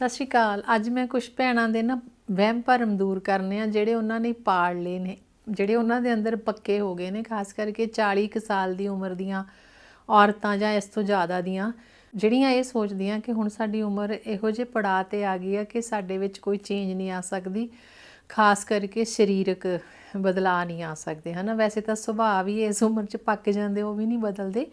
ਸਤਿ ਸ਼੍ਰੀ ਅਕਾਲ। ਅੱਜ ਮੈਂ ਕੁਝ ਭੈਣਾਂ ਦੇ ਨਾ ਵਹਿਮ ਭਰਮ ਦੂਰ ਕਰਨੇ ਆ, ਜਿਹੜੇ ਉਹਨਾਂ ਨੇ ਪਾੜ ਲਏ ਨੇ, ਜਿਹੜੇ ਉਹਨਾਂ ਦੇ ਅੰਦਰ ਪੱਕੇ ਹੋ ਗਏ ਨੇ, ਖਾਸ ਕਰਕੇ 40 ਕੁ ਸਾਲ ਦੀ ਉਮਰ ਦੀਆਂ ਔਰਤਾਂ ਜਾਂ ਇਸ ਤੋਂ ਜ਼ਿਆਦਾ ਦੀਆਂ, ਜਿਹੜੀਆਂ ਇਹ ਸੋਚਦੀਆਂ ਕਿ ਹੁਣ ਸਾਡੀ ਉਮਰ ਇਹੋ ਜਿਹੇ ਪੜਾਅ ਤੇ ਆ ਗਈ ਆ ਕਿ ਸਾਡੇ ਵਿੱਚ ਕੋਈ ਚੇਂਜ ਨਹੀਂ ਆ ਸਕਦੀ। ਖਾਸ ਕਰਕੇ ਸਰੀਰਕ ਬਦਲਾਅ ਨਹੀਂ ਆ ਸਕਦੇ, ਹਨਾ? ਵੈਸੇ ਤਾਂ ਸੁਭਾਅ ਵੀ ਇਸ ਉਮਰ 'ਚ ਪੱਕ ਜਾਂਦੇ, ਉਹ ਵੀ ਨਹੀਂ ਬਦਲਦੇ।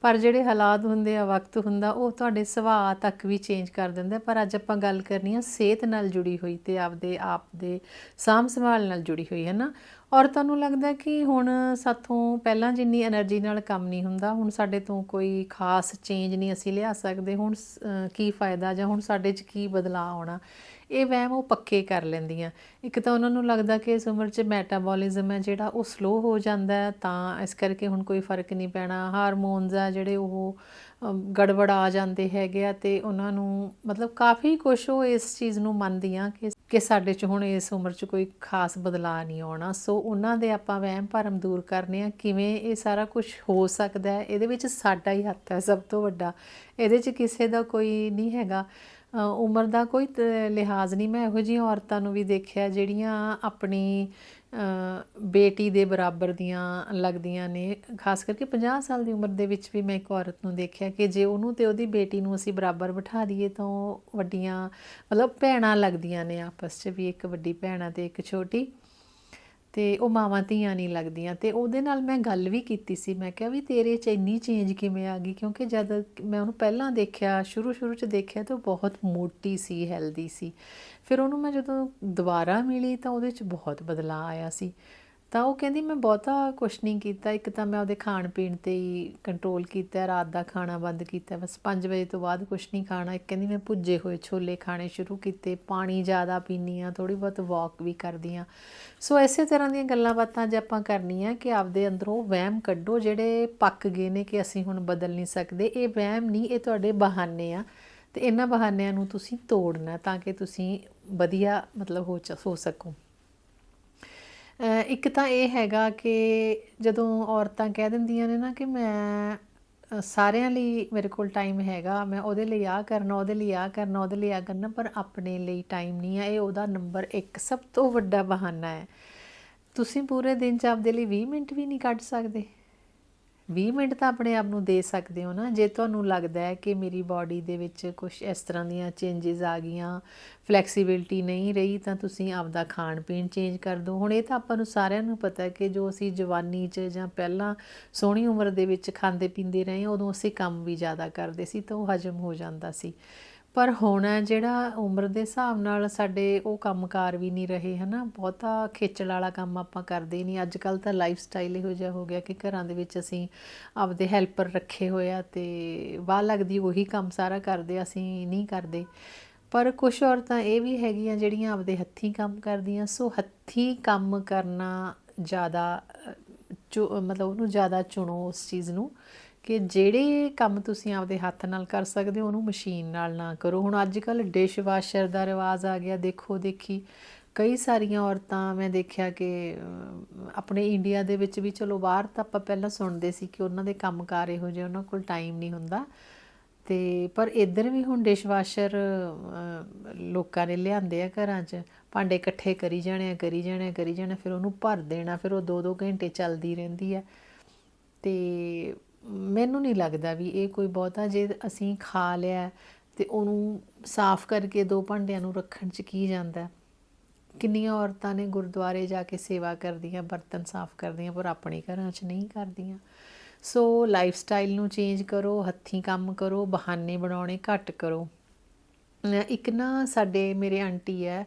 ਪਰ ਜਿਹੜੇ ਹਾਲਾਤ ਹੁੰਦੇ ਆ, ਵਕਤ ਹੁੰਦਾ, ਉਹ ਤੁਹਾਡੇ ਸੁਭਾਅ ਤੱਕ ਵੀ ਚੇਂਜ ਕਰ ਦਿੰਦਾ ਪਰ ਅੱਜ ਆਪਾਂ ਗੱਲ ਕਰਨੀ ਆ ਸਿਹਤ ਨਾਲ ਜੁੜੀ ਹੋਈ ਤੇ ਆਪਦੇ ਆਪ ਦੇ ਸਾਂਭ ਸੰਭਾਲ ਨਾਲ ਜੁੜੀ ਹੋਈ ਹੈ ਨਾ ਔਰ ਤੁਹਾਨੂੰ ਲੱਗਦਾ ਕਿ ਹੁਣ ਸਾਥੋਂ ਪਹਿਲਾਂ ਜਿੰਨੀ એનર્ਜੀ ਨਾਲ ਕੰਮ ਨਹੀਂ ਹੁੰਦਾ, ਹੁਣ ਸਾਡੇ ਤੋਂ ਕੋਈ ਖਾਸ ਚੇਂਜ ਨਹੀਂ ਅਸੀਂ ਲਿਆ ਸਕਦੇ, ਹੁਣ ਕੀ ਫਾਇਦਾ ਜਾਂ ਹੁਣ ਸਾਡੇ 'ਚ ਕੀ ਬਦਲਾਅ ਆਉਣਾ? ਇਹ ਵਹਿਮ ਉਹ ਪੱਕੇ ਕਰ ਲੈਂਦੀਆਂ। ਇੱਕ ਤਾਂ ਉਹਨਾਂ ਨੂੰ ਲੱਗਦਾ ਕਿ ਇਸ ਉਮਰ 'ਚ ਮੈਟਾਬੋਲਿਜ਼ਮ ਹੈ ਜਿਹੜਾ ਉਹ ਸਲੋ ਹੋ ਜਾਂਦਾ ਤਾਂ ਇਸ ਕਰਕੇ ਹੁਣ ਕੋਈ ਫ਼ਰਕ ਨਹੀਂ ਪੈਣਾ। ਹਾਰਮੋਨਸ ਆ ਜਿਹੜੇ ਉਹ ਗੜਬੜ ਆ ਜਾਂਦੇ ਹੈਗੇ ਆ ਤੇ ਉਹਨਾਂ ਨੂੰ ਮਤਲਬ ਕਾਫੀ ਕੁਝ ਉਹ ਇਸ ਚੀਜ਼ ਨੂੰ ਮੰਨਦੀਆਂ ਕਿ ਕਿ ਸਾਡੇ 'ਚ ਹੁਣ ਇਸ ਉਮਰ 'ਚ ਕੋਈ ਖਾਸ ਬਦਲਾਅ ਨਹੀਂ ਆਉਣਾ। ਸੋ ਉਹਨਾਂ ਦੇ ਆਪਾਂ ਵਹਿਮ ਭਰਮ ਦੂਰ ਕਰਨੇ ਆ। ਕਿਵੇਂ ਇਹ ਸਾਰਾ ਕੁਝ ਹੋ ਸਕਦਾ ਹੈ, ਇਹਦੇ ਵਿੱਚ ਸਾਡਾ ਹੀ ਹੱਥ ਹੈ ਸਭ ਤੋਂ ਵੱਡਾ। ਇਹਦੇ 'ਚ ਕਿਸੇ ਦਾ ਕੋਈ ਨਹੀਂ ਹੈਗਾ। ਉਮਰ ਦਾ ਕੋਈ ਤ- ਲਿਹਾਜ਼ ਨਹੀਂ। ਮੈਂ ਇਹੋ ਜਿਹੀਆਂ ਔਰਤਾਂ ਨੂੰ ਵੀ ਦੇਖਿਆ ਜਿਹੜੀਆਂ ਆਪਣੀ ਬੇਟੀ ਦੇ ਬਰਾਬਰ ਦੀਆਂ ਲੱਗਦੀਆਂ ਨੇ। ਖਾਸ ਕਰਕੇ 50 ਸਾਲ ਦੀ ਉਮਰ ਦੇ ਵਿੱਚ ਵੀ ਮੈਂ ਇੱਕ ਔਰਤ ਨੂੰ ਦੇਖਿਆ ਕਿ ਜੇ ਉਹਨੂੰ ਤੇ ਉਹਦੀ ਬੇਟੀ ਨੂੰ ਅਸੀਂ ਬਰਾਬਰ ਬਿਠਾ ਦਈਏ ਤਾਂ ਉਹ ਵੱਡੀਆਂ, ਮਤਲਬ ਭੈਣਾਂ ਲੱਗਦੀਆਂ ਨੇ ਆਪਸ 'ਚ ਵੀ, ਇੱਕ ਵੱਡੀ ਭੈਣ ਆ ਤੇ ਇੱਕ ਛੋਟੀ। ਤੇ ਉਹ ਮਾਵਾਂ ਧੀਆਂ ਨਹੀਂ ਲੱਗਦੀਆਂ ਤੇ ਉਹਦੇ ਨਾਲ ਮੈਂ ਗੱਲ ਵੀ ਕੀਤੀ ਸੀ, ਮੈਂ ਕਿਹਾ ਵੀ ਤੇਰੇ 'ਚ ਇੰਨੀ ਚੇਂਜ ਕਿਵੇਂ ਆ ਗਈ? ਕਿਉਂਕਿ ਜਦ ਮੈਂ ਉਹਨੂੰ ਪਹਿਲਾਂ ਦੇਖਿਆ, ਸ਼ੁਰੂ ਸ਼ੁਰੂ 'ਚ ਦੇਖਿਆ ਤਾਂ ਉਹ ਬਹੁਤ ਮੋਟੀ ਸੀ ਹੈਲਦੀ ਸੀ। ਫਿਰ ਉਹਨੂੰ ਮੈਂ ਜਦੋਂ ਦੁਬਾਰਾ ਮਿਲੀ ਤਾਂ ਉਹਦੇ 'ਚ ਬਹੁਤ ਬਦਲਾਅ ਆਇਆ ਸੀ। ਤਾਂ ਉਹ ਕਹਿੰਦੀ ਮੈਂ ਬਹੁਤਾ ਕੁਛ ਨਹੀਂ ਕੀਤਾ, ਇੱਕ ਤਾਂ ਮੈਂ ਉਹਦੇ ਖਾਣ ਪੀਣ ਤੇ ਹੀ ਕੰਟਰੋਲ ਕੀਤਾ, ਰਾਤ ਦਾ ਖਾਣਾ ਬੰਦ ਕੀਤਾ, ਬਸ 5 ਵਜੇ ਤੋਂ ਬਾਅਦ ਕੁਛ ਨਹੀਂ ਖਾਣਾ, ਇੱਕ ਕਹਿੰਦੀ ਮੈਂ ਭੁੱਜੇ ਹੋਏ ਛੋਲੇ ਖਾਣੇ ਸ਼ੁਰੂ ਕੀਤੇ, ਪਾਣੀ ਜ਼ਿਆਦਾ ਪੀਨੀ ਆ ਥੋੜੀ ਬਹੁਤ ਵਾਕ ਵੀ ਕਰਦੀ ਆ ਸੋ ਇਸੇ ਤਰ੍ਹਾਂ ਦੀਆਂ ਗੱਲਾਂ ਬਾਤਾਂ ਜੇ ਆਪਾਂ ਕਰਨੀਆਂ ਕਿ ਆਪਦੇ ਅੰਦਰੋਂ ਵਹਿਮ ਕੱਢੋ, ਜਿਹੜੇ ਪੱਕ ਗਏ ਨੇ ਕਿ ਅਸੀਂ ਹੁਣ ਬਦਲ ਨਹੀਂ ਸਕਦੇ, ਇਹ ਵਹਿਮ ਨਹੀਂ, ਇਹ ਤੁਹਾਡੇ ਬਹਾਨੇ ਆ ਤੇ ਇਹਨਾਂ ਬਹਾਨਿਆਂ ਨੂੰ ਤੁਸੀਂ ਤੋੜਨਾ ਤਾਂ ਕਿ ਤੁਸੀਂ ਵਧੀਆ ਮਤਲਬ ਹੋ ਚ- ਹੋ ਸਕੋ। ਇੱਕ ਤਾਂ ਇਹ ਹੈਗਾ ਕਿ ਜਦੋਂ ਔਰਤਾਂ ਕਹਿ ਦਿੰਦੀਆਂ ਨੇ ਨਾ ਕਿ ਮੈਂ ਸਾਰਿਆਂ ਲਈ ਮੇਰੇ ਕੋਲ ਟਾਈਮ ਹੈਗਾ, ਮੈਂ ਉਹਦੇ ਲਈ ਆ ਕਰਨਾ, ਉਹਦੇ ਲਈ ਆ ਕਰਨਾ, ਉਹਦੇ ਲਈ ਆ ਕਰਨਾ, ਪਰ ਆਪਣੇ ਲਈ ਟਾਈਮ ਨਹੀਂ ਹੈ। ਇਹ ਉਹਦਾ ਨੰਬਰ 1 ਸਭ ਤੋਂ ਵੱਡਾ ਬਹਾਨਾ ਹੈ। ਤੁਸੀਂ ਪੂਰੇ ਦਿਨ 'ਚ ਆਪਦੇ ਲਈ 20 ਮਿੰਟ ਵੀ ਨਹੀਂ ਕੱਢ ਸਕਦੇ। 20 ਮਿੰਟ ਤਾਂ ਆਪਣੇ ਆਪ ਨੂੰ ਦੇ ਸਕਦੇ ਹੋ ਨਾ। ਜੇ ਤੁਹਾਨੂੰ ਲੱਗਦਾ ਹੈ ਕਿ ਮੇਰੀ ਬਾਡੀ ਦੇ ਵਿੱਚ ਕੁਝ ਇਸ ਤਰ੍ਹਾਂ ਦੀਆਂ ਚੇਂਜਸ ਆ ਗਈਆਂ ਫਲੈਕਸੀਬਿਲਟੀ ਨਹੀਂ ਰਹੀ, ਤਾਂ ਤੁਸੀਂ ਆਪਦਾ ਖਾਣ ਪੀਣ ਚੇਂਜ ਕਰ ਦਿਓ। ਹੁਣ ਇਹ ਤਾਂ ਆਪਾਂ ਨੂੰ ਸਾਰਿਆਂ ਨੂੰ ਪਤਾ ਹੈ ਕਿ ਜੋ ਅਸੀਂ ਜਵਾਨੀ 'ਚ ਜਾਂ ਪਹਿਲਾਂ ਸੋਹਣੀ ਉਮਰ ਦੇ ਵਿੱਚ ਖਾਂਦੇ ਪੀਂਦੇ ਰਹੇ, ਉਦੋਂ ਅਸੀਂ ਕੰਮ ਵੀ ਜ਼ਿਆਦਾ ਕਰਦੇ ਸੀ ਤਾਂ ਉਹ ਹਜਮ ਹੋ ਜਾਂਦਾ ਸੀ। ਪਰ ਹੁਣ ਜਿਹੜਾ ਉਮਰ ਦੇ ਹਿਸਾਬ ਨਾਲ ਸਾਡੇ ਉਹ ਕੰਮਕਾਰ ਵੀ ਨਹੀਂ ਰਹੇ ਹਨਾ, ਬਹੁਤਾ ਖੇਚਲ ਵਾਲਾ ਕੰਮ ਆਪਾਂ ਕਰਦੇ ਨਹੀਂ। ਅੱਜ ਕੱਲ ਤਾਂ ਲਾਈਫ ਸਟਾਈਲ ਇਹੋ ਜਿਹਾ ਹੋ ਗਿਆ ਕਿ ਘਰਾਂ ਦੇ ਵਿੱਚ ਅਸੀਂ ਆਪਦੇ ਹੈਲਪਰ ਰੱਖੇ ਹੋਏ ਆ ਤੇ ਵਾਹ ਲੱਗਦੀ ਉਹੀ ਕੰਮ ਸਾਰਾ ਕਰਦੇ, ਅਸੀਂ ਨਹੀਂ ਕਰਦੇ। ਪਰ ਕੁਝ ਔਰਤਾਂ ਇਹ ਵੀ ਹੈਗੀਆਂ ਜਿਹੜੀਆਂ ਆਪਦੇ ਹੱਥੀਂ ਕੰਮ ਕਰਦੀਆਂ, ਸੋ ਹੱਥੀਂ ਕੰਮ ਕਰਨਾ ਜ਼ਿਆਦਾ ਚੁ- ਮਤਲਬ ਉਹਨੂੰ ਜ਼ਿਆਦਾ ਚੁਣੋ ਉਸ ਚੀਜ਼ ਨੂੰ। ਕਿ ਜਿਹੜੇ ਕੰਮ ਤੁਸੀਂ ਆਪਦੇ ਹੱਥ ਨਾਲ ਕਰ ਸਕਦੇ ਹੋ, ਉਹਨੂੰ ਮਸ਼ੀਨ ਨਾਲ ਨਾ ਕਰੋ। ਹੁਣ ਅੱਜ ਕੱਲ ਡਿਸ਼ ਵਾਸ਼ਰ ਦਾ ਰਿਵਾਜ ਆ ਗਿਆ, ਦੇਖੋ, ਦੇਖੀ। ਕਈ ਸਾਰੀਆਂ ਔਰਤਾਂ, ਮੈਂ ਦੇਖਿਆ ਕਿ ਆਪਣੇ ਇੰਡੀਆ ਦੇ ਵਿੱਚ ਵੀ ਚਲੋ, ਬਾਹਰ ਤਾਂ ਆਪਾਂ ਪਹਿਲਾਂ ਸੁਣਦੇ ਸੀ ਕਿ ਉਹਨਾਂ ਦੇ ਕੰਮਕਾਰ ਇਹੋ ਜਿਹੇ, ਉਹਨਾਂ ਕੋਲ ਟਾਈਮ ਨਹੀਂ ਹੁੰਦਾ। ਤੇ, ਪਰ ਇੱਧਰ ਵੀ ਹੁਣ ਡਿਸ਼ ਵਾਸ਼ਰ ਲੋਕਾਂ ਨੇ ਲਿਆਂਦੇ ਆ ਘਰਾਂ 'ਚ। ਭਾਂਡੇ ਇਕੱਠੇ ਕਰੀ ਜਾਣੇ ਆ, ਕਰੀ ਜਾਣੇ ਆ, ਕਰੀ ਜਾਣੇ ਫਿਰ ਉਹਨੂੰ ਭਰ ਦੇਣਾ, ਫਿਰ ਉਹ 2-2 ਘੰਟੇ ਚੱਲਦੀ ਰਹਿੰਦੀ ਆ। ਤੇ ਮੈਨੂੰ ਨਹੀਂ ਲੱਗਦਾ ਵੀ ਇਹ ਕੋਈ ਬਹੁਤਾ ਜੇ ਅਸੀਂ ਖਾ ਲਿਆ ਤੇ ਉਹਨੂੰ ਸਾਫ਼ ਕਰਕੇ ਦੋ ਭਾਂਡਿਆਂ ਨੂੰ ਰੱਖਣ 'ਚ ਕੀ ਜਾਂਦਾ? ਕਿੰਨੀਆਂ ਔਰਤਾਂ ਨੇ ਗੁਰਦੁਆਰੇ ਜਾ ਕੇ ਸੇਵਾ ਕਰਦੀਆਂ, ਬਰਤਨ ਸਾਫ਼ ਕਰਦੀਆਂ, ਪਰ ਆਪਣੇ ਘਰਾਂ 'ਚ ਨਹੀਂ ਕਰਦੀਆਂ। ਸੋ ਲਾਈਫ ਸਟਾਈਲ ਨੂੰ ਚੇਂਜ ਕਰੋ, ਹੱਥੀਂ ਕੰਮ ਕਰੋ, ਬਹਾਨੇ ਬਣਾਉਣੇ ਘੱਟ ਕਰੋ। ਇੱਕ ਨਾ ਸਾਡੇ ਮੇਰੇ ਆਂਟੀ ਹੈ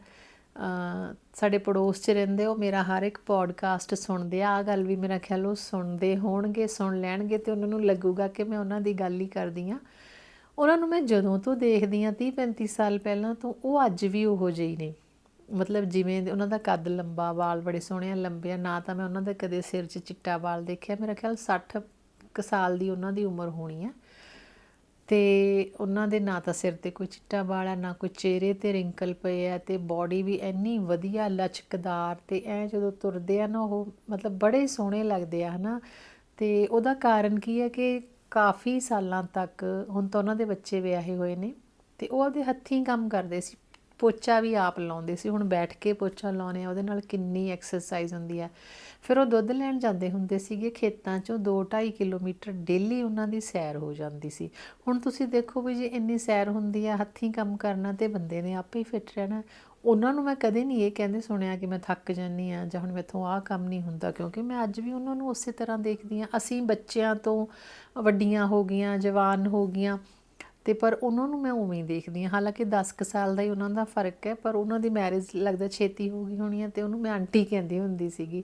ਸਾਡੇ ਪੜੋਸ 'ਚ ਰਹਿੰਦੇ, ਉਹ ਮੇਰਾ ਹਰ ਇੱਕ ਪੋਡਕਾਸਟ ਸੁਣਦੇ ਆ। ਆ ਗੱਲ ਵੀ ਮੇਰਾ ਖਿਆਲ ਉਹ ਸੁਣਦੇ ਹੋਣਗੇ, ਸੁਣ ਲੈਣਗੇ ਤੇ ਉਹਨਾਂ ਨੂੰ ਲੱਗੂਗਾ ਕਿ ਮੈਂ ਉਹਨਾਂ ਦੀ ਗੱਲ ਹੀ ਕਰਦੀ ਆ ਉਹਨਾਂ ਨੂੰ ਮੈਂ ਜਦੋਂ ਤੋਂ ਦੇਖਦੀ ਆ 30 35 ਸਾਲ ਪਹਿਲਾਂ ਤੋਂ, ਉਹ ਅੱਜ ਵੀ ਉਹੋ ਜਿਹੇ ਨੇ। ਮਤਲਬ ਜਿਵੇਂ ਉਹਨਾਂ ਦਾ ਕੱਦ ਲੰਬਾ, ਵਾਲ ਬੜੇ ਸੋਹਣੇ ਆ, ਲੰਬੇ ਆ, ਨਾ ਤਾਂ ਮੈਂ ਉਹਨਾਂ ਦੇ ਕਦੇ ਸਿਰ 'ਚ ਚਿੱਟਾ ਵਾਲ ਦੇਖਿਆ। ਮੇਰਾ ਖਿਆਲ 60 ਕੁ ਸਾਲ ਦੀ ਉਹਨਾਂ ਦੀ ਉਮਰ ਹੋਣੀ ਆ। ਤੇ ਉਹਨਾਂ ਦੇ ਨਾ ਤਾਂ ਸਿਰ ਤੇ ਕੋਈ ਚਿੱਟਾ ਵਾਲ ਆ, ਨਾ ਕੋਈ ਚਿਹਰੇ ਤੇ ਰਿੰਕਲ ਪਏ ਆ ਤੇ ਬਾਡੀ ਵੀ ਇੰਨੀ ਵਧੀਆ ਲਚਕਦਾਰ ਤੇ ਐ ਜਦੋਂ ਤੁਰਦੇ ਆ ਨਾ ਉਹ ਮਤਲਬ ਬੜੇ ਸੋਹਣੇ ਲੱਗਦੇ ਆ, ਹਨਾ? ਤੇ ਉਹਦਾ ਕਾਰਨ ਕੀ ਹੈ ਕਿ ਕਾਫੀ ਸਾਲਾਂ ਤੱਕ ਹੁਣ ਤਾਂ ਉਹਨਾਂ ਦੇ ਬੱਚੇ ਵਿਆਹੇ ਹੋਏ ਨੇ ਤੇ ਉਹ ਉਹਦੇ ਹੱਥੀਂ ਕੰਮ ਕਰਦੇ ਸੀ ਪੋਚਾ ਵੀ ਆਪ ਲਾਉਂਦੇ ਸੀ, ਹੁਣ ਬੈਠ ਕੇ ਪੋਚਾ ਲਾਉਣੇ ਆ, ਉਹਦੇ ਨਾਲ ਕਿੰਨੀ ਐਕਸਰਸਾਈਜ਼ ਹੁੰਦੀ ਹੈ ਫਿਰ ਉਹ ਦੁੱਧ ਲੈਣ ਜਾਂਦੇ ਹੁੰਦੇ ਸੀਗੇ ਖੇਤਾਂ 'ਚੋਂ 2-2.5 ਕਿਲੋਮੀਟਰ ਡੇਲੀ ਉਹਨਾਂ ਦੀ ਸੈਰ ਹੋ ਜਾਂਦੀ ਸੀ। ਹੁਣ ਤੁਸੀਂ ਦੇਖੋ ਵੀ ਜੇ ਇੰਨੀ ਸੈਰ ਹੁੰਦੀ ਆ, ਹੱਥੀਂ ਕੰਮ ਕਰਨਾ ਤੇ ਬੰਦੇ ਨੇ ਆਪੇ ਹੀ ਫਿੱਟ ਰਹਿਣਾ। ਉਹਨਾਂ ਨੂੰ ਮੈਂ ਕਦੇ ਨਹੀਂ ਇਹ ਕਹਿੰਦੇ ਸੁਣਿਆ ਕਿ ਮੈਂ ਥੱਕ ਜਾਂਦੀ ਆ ਜਾਂ ਹੁਣ ਮੈਥੋਂ ਆਹ ਕੰਮ ਨਹੀਂ ਹੁੰਦਾ, ਕਿਉਂਕਿ ਮੈਂ ਅੱਜ ਵੀ ਉਹਨਾਂ ਨੂੰ ਉਸੇ ਤਰ੍ਹਾਂ ਦੇਖਦੀ ਆ। ਅਸੀਂ ਬੱਚਿਆਂ ਤੋਂ ਵੱਡੀਆਂ ਹੋ ਗਈਆਂ, ਜਵਾਨ ਹੋ ਗਈਆਂ ਤੇ ਪਰ ਉਹਨਾਂ ਨੂੰ ਮੈਂ ਉਵੇਂ ਹੀ ਦੇਖਦੀ ਹਾਂ। ਹਾਲਾਂਕਿ 10 ਕੁ ਸਾਲ ਦਾ ਹੀ ਉਹਨਾਂ ਦਾ ਫ਼ਰਕ ਹੈ, ਪਰ ਉਹਨਾਂ ਦੀ ਮੈਰਿਜ ਲੱਗਦਾ ਛੇਤੀ ਹੋ ਗਈ ਹੋਣੀ ਹੈ ਤੇ ਉਹਨੂੰ ਮੈਂ ਆਂਟੀ ਕਹਿੰਦੀ ਹੁੰਦੀ ਸੀਗੀ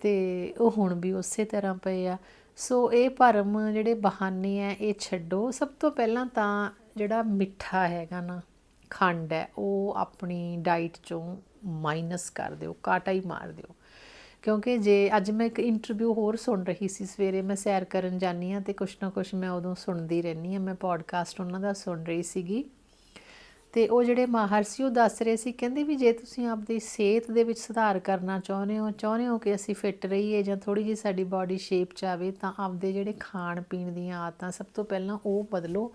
ਤੇ ਉਹ ਹੁਣ ਵੀ ਉਸੇ ਤਰ੍ਹਾਂ ਪਏ ਆ। ਸੋ ਇਹ ਭਰਮ ਜਿਹੜੇ ਬਹਾਨੇ ਆ, ਇਹ ਛੱਡੋ। ਸਭ ਤੋਂ ਪਹਿਲਾਂ ਤਾਂ ਜਿਹੜਾ ਮਿੱਠਾ ਹੈਗਾ ਨਾ, ਖੰਡ ਹੈ, ਉਹ ਆਪਣੀ ਡਾਈਟ ਚੋਂ ਮਾਈਨਸ ਕਰ ਦਿਓ, ਕਾਟਾ ਹੀ ਮਾਰ ਦਿਓ। ਕਿਉਂਕਿ ਜੇ ਅੱਜ ਮੈਂ ਇੱਕ ਇੰਟਰਵਿਊ ਹੋਰ ਸੁਣ ਰਹੀ ਸੀ, ਸਵੇਰੇ ਮੈਂ ਸੈਰ ਕਰਨ ਜਾਨੀ ਆ ਤੇ ਕੁਛ ਨਾ ਕੁਛ ਮੈਂ ਉਦੋਂ ਸੁਣਦੀ ਰਹਿੰਦੀ ਆ ਮੈਂ ਪੋਡਕਾਸਟ ਉਹਨਾਂ ਦਾ ਸੁਣ ਰਹੀ ਸੀਗੀ। ਤੇ ਉਹ ਜਿਹੜੇ ਮਾਹਰ ਸੀ, ਉਹ ਦੱਸ ਰਹੇ ਸੀ, ਕਹਿੰਦੇ ਵੀ ਜੇ ਤੁਸੀਂ ਆਪਦੀ ਸਿਹਤ ਦੇ ਵਿੱਚ ਸੁਧਾਰ ਕਰਨਾ ਚਾਹੁੰਦੇ ਹੋ ਚਾਹੁੰਦੇ ਹੋ ਕਿ ਅਸੀਂ ਫਿੱਟ ਰਹੀਏ ਜਾਂ ਥੋੜੀ ਜਿਹੀ ਸਾਡੀ ਬਾਡੀ ਸ਼ੇਪ ਚ ਆਵੇ, ਤਾਂ ਆਪਦੇ ਜਿਹੜੇ ਖਾਣ ਪੀਣ ਦੀਆਂ ਆਦਤਾਂ ਸਭ ਤੋਂ ਪਹਿਲਾਂ ਉਹ ਬਦਲੋ।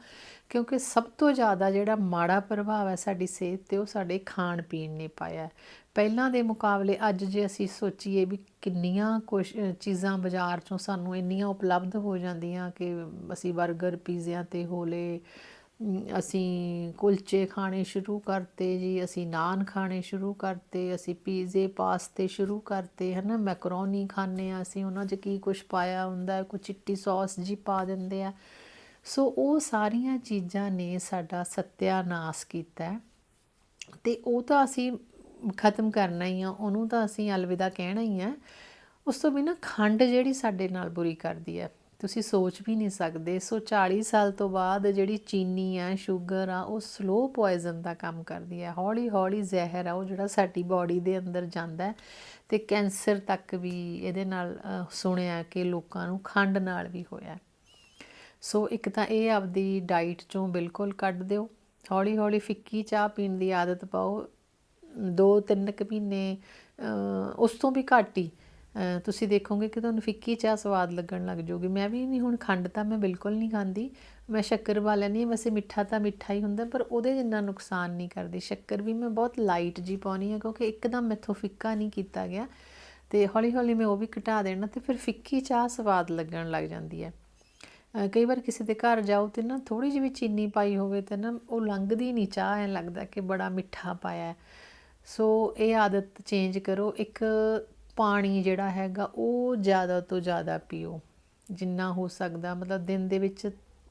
ਕਿਉਂਕਿ ਸਭ ਤੋਂ ਜ਼ਿਆਦਾ ਜਿਹੜਾ ਮਾੜਾ ਪ੍ਰਭਾਵ ਹੈ ਸਾਡੀ ਸਿਹਤ ਤੇ, ਉਹ ਸਾਡੇ ਖਾਣ ਪੀਣ ਨੇ ਪਾਇਆ। ਪਹਿਲਾਂ ਦੇ ਮੁਕਾਬਲੇ ਅੱਜ ਜੇ ਅਸੀਂ ਸੋਚੀਏ ਵੀ ਕਿੰਨੀਆਂ ਕੁਛ ਚੀਜ਼ਾਂ ਬਾਜ਼ਾਰ ਚੋਂ ਸਾਨੂੰ ਇੰਨੀਆਂ ਉਪਲਬਧ ਹੋ ਜਾਂਦੀਆਂ ਕਿ ਅਸੀਂ 버ਗਰ ਪੀਜ਼ਿਆਂ ਤੇ ਹੋਲੇ ਅਸੀਂ ਕੁਲਚੇ ਖਾਣੇ ਸ਼ੁਰੂ ਕਰਤੇ ਜੀ, ਅਸੀਂ ਨਾਨ ਖਾਣੇ ਸ਼ੁਰੂ ਕਰਤੇ, ਅਸੀਂ ਪੀਜ਼ੇ, ਪਾਸਤੇ ਸ਼ੁਰੂ ਕਰਤੇ, ਹਨਾ, ਮੈਕਰੋਨੀ ਖਾਣੇ ਆ ਅਸੀਂ, ਉਹਨਾਂ 'ਚ ਕੀ ਕੁਝ ਪਾਇਆ ਹੁੰਦਾ, ਕੋਈ ਚਿੱਟੀ ਸੌਸ ਜੀ ਪਾ ਦਿੰਦੇ ਆ। ਸੋ ਉਹ ਸਾਰੀਆਂ ਚੀਜ਼ਾਂ ਨੇ ਸਾਡਾ ਸਤਿਆਨਾਸ ਕੀਤਾ। ਹੈ ਤੇ ਉਹ ਤਾਂ ਅਸੀਂ ਖਤਮ ਕਰਨਾ ਹੀ ਆ, ਉਹਨੂੰ ਤਾਂ ਅਸੀਂ ਅਲਵਿਦਾ ਕਹਿਣਾ ਹੀ ਆ। ਉਸ ਤੋਂ ਬਿਨਾਂ ਖੰਡ ਜਿਹੜੀ ਸਾਡੇ ਨਾਲ ਬੁਰੀ ਕਰਦੀ ਹੈ ਤੁਸੀਂ ਸੋਚ ਵੀ ਨਹੀਂ ਸਕਦੇ। ਸੋ 40 ਸਾਲ ਤੋਂ ਬਾਅਦ ਜਿਹੜੀ ਚੀਨੀ ਆ, ਸ਼ੂਗਰ ਆ, ਉਹ ਸਲੋ ਪੋਇਜ਼ਨ ਦਾ ਕੰਮ ਕਰਦੀ ਹੈ ਹੌਲੀ ਹੌਲੀ ਜ਼ਹਿਰ ਆ, ਉਹ ਜਿਹੜਾ ਸਾਡੀ ਬਾਡੀ ਦੇ ਅੰਦਰ ਜਾਂਦਾ ਹੈ ਤੇ ਕੈਂਸਰ ਤੱਕ ਵੀ ਇਹਦੇ ਨਾਲ ਸੁਣਿਆ ਕਿ ਲੋਕਾਂ ਨੂੰ ਖੰਡ ਨਾਲ ਵੀ ਹੋਇਆ। ਸੋ ਇੱਕ ਤਾਂ ਇਹ ਆਪਦੀ ਡਾਈਟ ਚੋਂ ਬਿਲਕੁਲ ਕੱਢ ਦਿਓ। ਹੌਲੀ ਹੌਲੀ ਫਿੱਕੀ ਚਾਹ ਪੀਣ ਦੀ ਆਦਤ ਪਾਓ। ਦੋ ਤਿੰਨ ਕੁ ਮਹੀਨੇ ਉਸ ਤੋਂ ਵੀ ਘੱਟ ਹੀ ਤੁਸੀਂ ਦੇਖੋਗੇ ਕਿ ਤੁਹਾਨੂੰ ਫਿੱਕੀ ਚਾਹ ਸਵਾਦ ਲੱਗਣ ਲੱਗ ਜਾਊਗੀ। ਮੈਂ ਵੀ ਨਹੀਂ, ਹੁਣ ਖੰਡ ਤਾਂ ਮੈਂ ਬਿਲਕੁਲ ਨਹੀਂ ਖਾਂਦੀ। ਮੈਂ ਸ਼ੱਕਰ ਪਾ ਲੈਂਦੀ ਹਾਂ ਵੈਸੇ ਮਿੱਠਾ ਤਾਂ ਮਿੱਠਾ ਹੀ ਹੁੰਦਾ, ਪਰ ਉਹਦੇ ਜਿੰਨਾ ਨੁਕਸਾਨ ਨਹੀਂ ਕਰਦੀ। ਸ਼ੱਕਰ ਵੀ ਮੈਂ ਬਹੁਤ ਲਾਈਟ ਜੀ ਪਾਉਣੀ ਹੈ ਕਿਉਂਕਿ ਇੱਕਦਮ ਮੈਥੋਂ ਫਿੱਕਾ ਨਹੀਂ ਕੀਤਾ ਗਿਆ। ਤੇ ਹੌਲੀ ਹੌਲੀ ਮੈਂ ਉਹ ਵੀ ਘਟਾ ਦੇਣਾ ਤੇ ਫਿਰ ਫਿੱਕੀ ਚਾਹ ਸਵਾਦ ਲੱਗਣ ਲੱਗ ਜਾਂਦੀ ਹੈ। ਕਈ ਵਾਰ ਕਿਸੇ ਦੇ ਘਰ ਜਾਓ ਤੇ ਨਾ ਥੋੜੀ ਜਿਹੀ ਵੀ ਚੀਨੀ ਪਾਈ ਹੋਵੇ ਤੇ ਨਾ ਉਹ ਲੰਘਦੀ ਨਹੀਂ, ਚਾਹ ਐ ਲੱਗਦਾ ਕਿ ਬੜਾ ਮਿੱਠਾ ਪਾਇਆ ਹੈ। ਸੋ ਇਹ ਆਦਤ ਚੇਂਜ ਕਰੋ। ਇੱਕ ਪਾਣੀ ਜਿਹੜਾ ਹੈਗਾ, ਉਹ ਜ਼ਿਆਦਾ ਤੋਂ ਜ਼ਿਆਦਾ ਪੀਓ। ਜਿੰਨਾ ਹੋ ਸਕਦਾ, ਮਤਲਬ ਦਿਨ ਦੇ ਵਿੱਚ